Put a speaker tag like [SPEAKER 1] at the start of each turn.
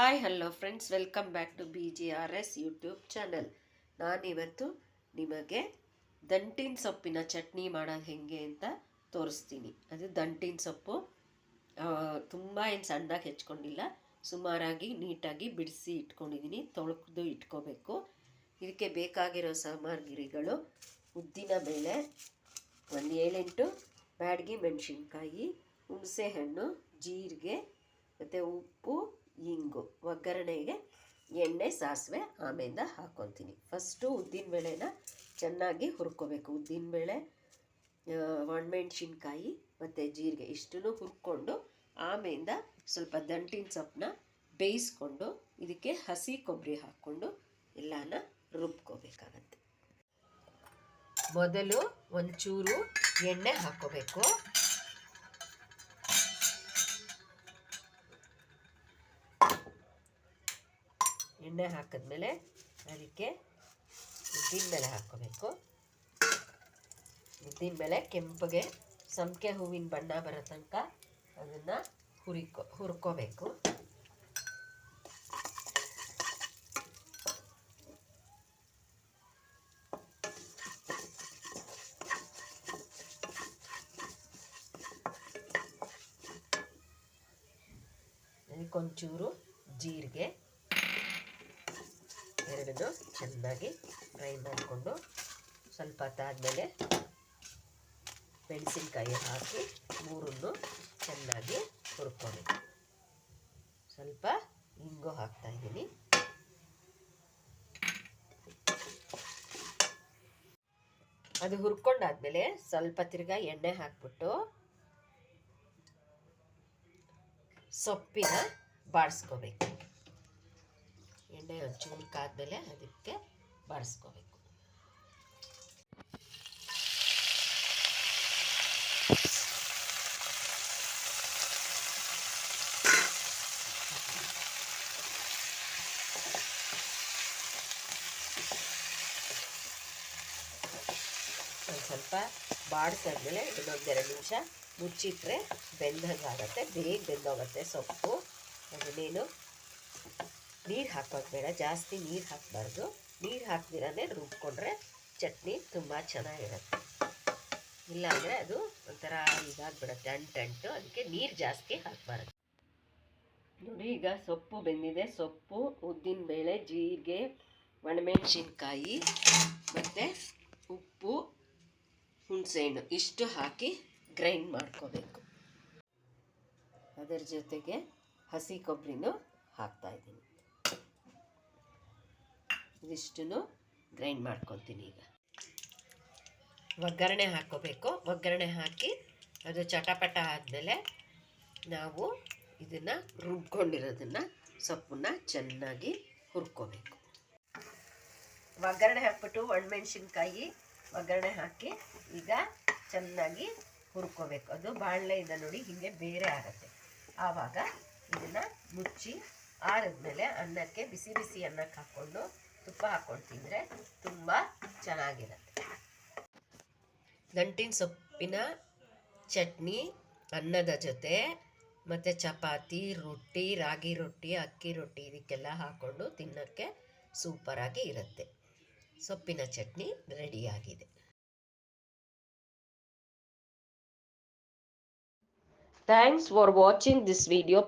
[SPEAKER 1] Hi hello friends welcome back to B G R S YouTube channel ನಾನಿವತ್ತು ನಿಮಗೆ ದಂಟಿನ ಸೊಪ್ಪಿನ ಚಟ್ನಿ ಮಾಡೋದು ಹೇಗೆ ಅಂತ ತೋರಿಸ್ತೀನಿ. ಅದು ದಂಟಿನ ಸೊಪ್ಪು ತುಂಬ ಏನು ಸಣ್ಣದಾಗಿ ಹೆಚ್ಕೊಂಡಿಲ್ಲ. ಸುಮಾರಾಗಿ ನೀಟಾಗಿ ಬಿಡಿಸಿ ಇಟ್ಕೊಂಡಿದ್ದೀನಿ, ತೊಳೆದು ಇಟ್ಕೋಬೇಕು. ಇದಕ್ಕೆ ಬೇಕಾಗಿರೋ ಸಾಮಗ್ರಿಗಳು ಉದ್ದಿನ ಬೇಳೆ, ಒಂದು ಏಳೆಂಟು ಬ್ಯಾಡ್ಗಿ ಮೆಣಸಿನ್ಕಾಯಿ, ಹುಣಸೆಹಣ್ಣು, ಜೀರಿಗೆ ಒಗ್ಗರಣೆಗೆ ಎಣ್ಣೆ, ಸಾಸಿವೆ ಆಮೇಲೆ ಹಾಕ್ಕೊತೀನಿ ಫಸ್ಟು ಉದ್ದಿನಬೇಳೆನ ಚೆನ್ನಾಗಿ ಹುರ್ಕೋಬೇಕು. ಉದ್ದಿನಬೇಳೆ ಒಣಮೆಣ್ಸಿನ್ಕಾಯಿ ಮತ್ತು ಜೀರಿಗೆ ಇಷ್ಟನ್ನು ಹುರ್ಕೊಂಡು ಆಮೇಲೆ ಸ್ವಲ್ಪ ದಂಟಿನ ಸೊಪ್ಪನ್ನ ಬೇಯಿಸ್ಕೊಂಡು ಇದಕ್ಕೆ ಹಸಿ ಕೊಬ್ಬರಿ ಹಾಕ್ಕೊಂಡು ಎಲ್ಲಾನ ರುಬ್ಕೋಬೇಕಾಗತ್ತೆ. ಮೊದಲು ಒಂಚೂರು ಎಣ್ಣೆ ಹಾಕ್ಕೋಬೇಕು. ಎಣ್ಣೆ ಹಾಕಿದ್ಮೇಲೆ ಅದಕ್ಕೆ ಉದ್ದಿನಬೇಳೆ ಹಾಕ್ಕೋಬೇಕು. ಉದ್ದಿನಬೇಳೆ ಕೆಂಪಗೆ ಸಂಪಿಗೆ ಹೂವಿನ ಬಣ್ಣ ಬರೋ ತನಕ ಅದನ್ನು ಹುರಿಕೊ, ಹುರ್ಕೋಬೇಕು. ಅದಕ್ಕೊಂಚೂರು ಜೀರಿಗೆ. ಎರಡನ್ನು ಚೆನ್ನಾಗಿ ಫ್ರೈ ಮಾಡಿಕೊಂಡು ಸ್ವಲ್ಪ ಹೊತ್ತಾದಮೇಲೆ ಮೆಣಸಿನ್ಕಾಯಿ ಹಾಕಿ ಮೂರನ್ನು ಚೆನ್ನಾಗಿ ಹುರ್ಕೊಬೇಕು ಸ್ವಲ್ಪ ಇಂಗು ಹಾಕ್ತಾಯಿದ್ದೀನಿ ಅದು ಹುರ್ಕೊಂಡಾದ್ಮೇಲೆ ಸ್ವಲ್ಪ ತಿರ್ಗಾ ಎಣ್ಣೆ ಹಾಕ್ಬಿಟ್ಟು ಸೊಪ್ಪಿನ ಬಾಡಿಸ್ಕೋಬೇಕು ಎಣ್ಣೆ ಒಂಚೂರು ಕಾದ್ಮೇಲೆ ಅದಕ್ಕೆ ಬಾಡಿಸ್ಕೋಬೇಕು. ಸ್ವಲ್ಪ ಬಾಡಿಸಾದ್ಮೇಲೆ ಇನ್ನೊಂದೆರಡು ನಿಮಿಷ ಮುಚ್ಚಿಟ್ರೆ ಬೆಂದಂಗಾಗತ್ತೆ, ಬೇಗ ಬೆಂದೋಗುತ್ತೆ ಸೊಪ್ಪು. ಅದನ್ನೇನು ನೀರು ಹಾಕೋದು ಬೇಡ, ಜಾಸ್ತಿ ನೀರು ಹಾಕಬಾರ್ದು. ನೀರು ಹಾಕ್ದಿರೇ ರುಬ್ಕೊಂಡ್ರೆ ಚಟ್ನಿ ತುಂಬ ಚೆನ್ನಾಗಿರುತ್ತೆ. ಇಲ್ಲಾಂದರೆ ಅದು ಒಂಥರ ಇದಾಗ್ಬಿಡುತ್ತೆ, ಅಂಟಂಟು. ಅದಕ್ಕೆ ನೀರು ಜಾಸ್ತಿ ಹಾಕಬಾರ್ದು. ನೋಡಿ, ಈಗ ಸೊಪ್ಪು ಬೆಂದಿದೆ. ಸೊಪ್ಪು ಉದ್ದಿನಬೇಳೆ ಜೀರಿಗೆ, ಒಣಮೆಣಸಿನ್ಕಾಯಿ, ಮತ್ತು ಉಪ್ಪು, ಹುಣಸೆಹಣ್ಣು. ಇಷ್ಟು ಹಾಕಿ ಗ್ರೈಂಡ್ ಮಾಡ್ಕೋಬೇಕು. ಅದರ ಜೊತೆಗೆ ಹಸಿ ಕೊಬ್ಬರಿನೂ ಹಾಕ್ತಾಯಿದ್ದೀನಿ ಇದಿಷ್ಟನ್ನು ಗ್ರೈಂಡ್ ಮಾಡ್ಕೊತೀನಿ ಈಗ. ಒಗ್ಗರಣೆ ಹಾಕ್ಕೋಬೇಕು. ಒಗ್ಗರಣೆ ಹಾಕಿ ಅದು ಚಟಪಟ ಆದಮೇಲೆ ನಾವು ಇದನ್ನು ರುಬ್ಕೊಂಡಿರೋದನ್ನು ಸೊಪ್ಪನ್ನ ಚೆನ್ನಾಗಿ ಹುರ್ಕೋಬೇಕು. ಒಗ್ಗರಣೆ ಹಾಕ್ಬಿಟ್ಟು ಒಣಮೆಣ್ಸಿನ್ಕಾಯಿ ಒಗ್ಗರಣೆ ಹಾಕಿ ಈಗ ಚೆನ್ನಾಗಿ ಹುರ್ಕೋಬೇಕು. ಅದು ಬಾಣಲೆಯಿಂದ ನೋಡಿ ಹೀಗೆ ಬೇರೆ ಆಗುತ್ತೆ. ಆವಾಗ ಇದನ್ನು ಮುಚ್ಚಿ ಆರಿದ್ಮೇಲೆ ಅನ್ನಕ್ಕೆ ಬಿಸಿ ಬಿಸಿ ಅನ್ನಕ್ಕೆ ಹಾಕ್ಕೊಂಡು ತುಪ್ಪ ಹಾಕ್ಕೊಂಡು ತಿಂದರೆ ತುಂಬ ಚೆನ್ನಾಗಿರುತ್ತೆ. ಗಂಟಿನ ಸೊಪ್ಪಿನ ಚಟ್ನಿ, ಅನ್ನದ ಜೊತೆ, ಮತ್ತು ಚಪಾತಿ, ರೊಟ್ಟಿ, ರಾಗಿ ರೊಟ್ಟಿ, ಅಕ್ಕಿ ರೊಟ್ಟಿ ಇದಕ್ಕೆಲ್ಲ ಹಾಕ್ಕೊಂಡು ತಿನ್ನೋಕ್ಕೆ ಸೂಪರಾಗಿ ಇರುತ್ತೆ. ಸೊಪ್ಪಿನ ಚಟ್ನಿ ರೆಡಿಯಾಗಿದೆ thanks for watching this video